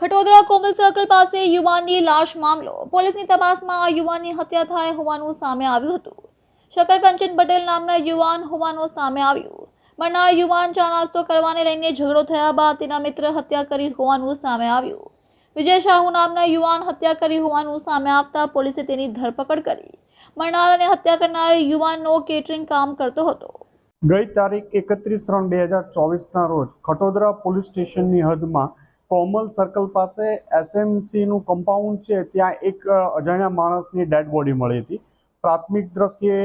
ખટોદરા કોમલ circle પાસે યુવાનની લાશ મામલો. પોલીસની તપાસમાં આ યુવાનની હત્યા થાય હોવાનું સામે આવ્યું હતું. શકર કંચન પટેલ નામના યુવાન હોવાનું સામે આવ્યું. મરનાર યુવાન ચા કરવાને લઈને ઝઘડો થયા બાદ તેના મિત્ર હત્યા કરી હોવાનું સામે આવ્યું. વિજય શાહુ નામના યુવાન હત્યા કરી હોવાનું સામે આવતા પોલીસે તેની ધરપકડ કરી. મરનાર અને હત્યા કરનાર યુવાનનો કેટરિંગ કામ કરતો હતો. ગઈ તારીખ એકત્રીસ ત્રણ બે હજાર ચોવીસના રોજ ખટોદરા પોલીસ સ્ટેશનની હદમાં કોમલ સર્કલ પાસે એસએમસીનું કમ્પાઉન્ડ છે, ત્યાં એક અજાણ્યા માણસની ડેડ બોડી મળી હતી. પ્રાથમિક દ્રષ્ટિએ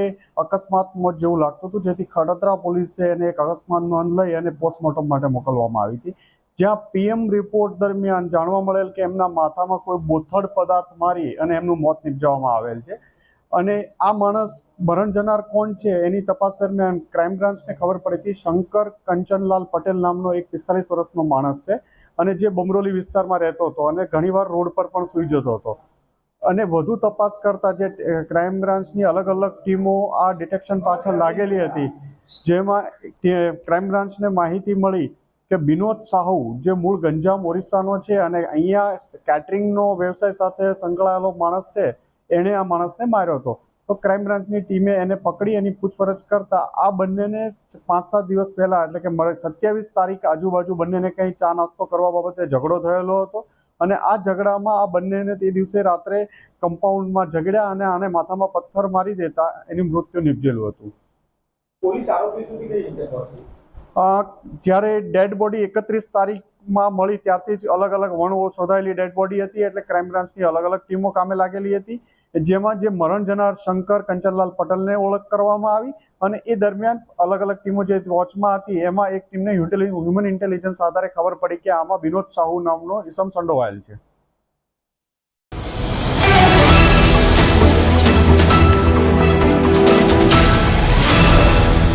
અકસ્માત મોત જેવું લાગતું હતું, જેથી ખડતરા પોલીસે એને એક અકસ્માત નોંધ લઈ અને પોસ્ટમોર્ટમ માટે મોકલવામાં આવી હતી. જ્યાં પીએમ રિપોર્ટ દરમિયાન જાણવા મળેલ કે એમના માથામાં કોઈ બોથડ પદાર્થ મારી અને એમનું મોત નિપજાવવામાં આવેલ છે. અને આ માણસ મરણ જનાર કોણ છે એની તપાસ દરમિયાન ક્રાઇમ બ્રાન્ચને ખબર પડી શંકર કંચનલાલ પટેલ નામનો એક પિસ્તાલીસ વર્ષનો માણસ છે અને જે બમરોલી વિસ્તારમાં રહેતો હતો અને ઘણીવાર રોડ પર પણ સૂઈ જતો હતો. અને વધુ તપાસ કરતા જે ક્રાઇમ બ્રાન્ચની અલગ અલગ ટીમો આ ડિટેક્શન પાછળ લાગેલી હતી, જેમાં ક્રાઇમ બ્રાન્ચને માહિતી મળી કે બિનોદ સાહુ જે મૂળ ગંજામ ઓરિસ્સાનો છે અને અહીંયા કેટરિંગનો વ્યવસાય સાથે સંકળાયેલો માણસ છે એણે આ માણસને માર્યો હતો. તો ક્રાઇમ બ્રાન્ચની ટીમે એને પકડી એની પૂછપરછ કરતા આ બંનેને પાંચ સાત દિવસ પહેલા એટલે કે સત્યાવીસ તારીખ આજુબાજુ બંનેને કંઈ ચા નાસ્તો કરવા બાબતે ઝઘડો થયેલો હતો. અને આ ઝઘડામાં આ બંનેને તે દિવસે રાત્રે કમ્પાઉન્ડમાં ઝઘડ્યા અને આને માથામાં પથ્થર મારી દેતા એની મૃત્યુ નિપજેલું હતું. પોલીસ આરોપી સુધી કઈ રીતે જ્યારે ડેડ બોડી એકત્રીસ તારીખમાં મળી ત્યારથી જ અલગ અલગ વણો શોધાયેલી ડેડ બોડી હતી એટલે ક્રાઇમ બ્રાન્ચની અલગ અલગ ટીમો કામે લાગેલી હતી. જેમાં જે મરણ જનાર શંકર કંચનલાલ પટેલને ઓળખ કરવામાં આવી અને એ દરમિયાન અલગ અલગ ટીમો જે વોચમાં હતી, એમાં એક ટીમને હ્યુમન ઇન્ટેલિજન્સ આધારે ખબર પડી કે આમાં વિનોદ સાહુ નામનો ઇસમ સંડોવાયેલ છે.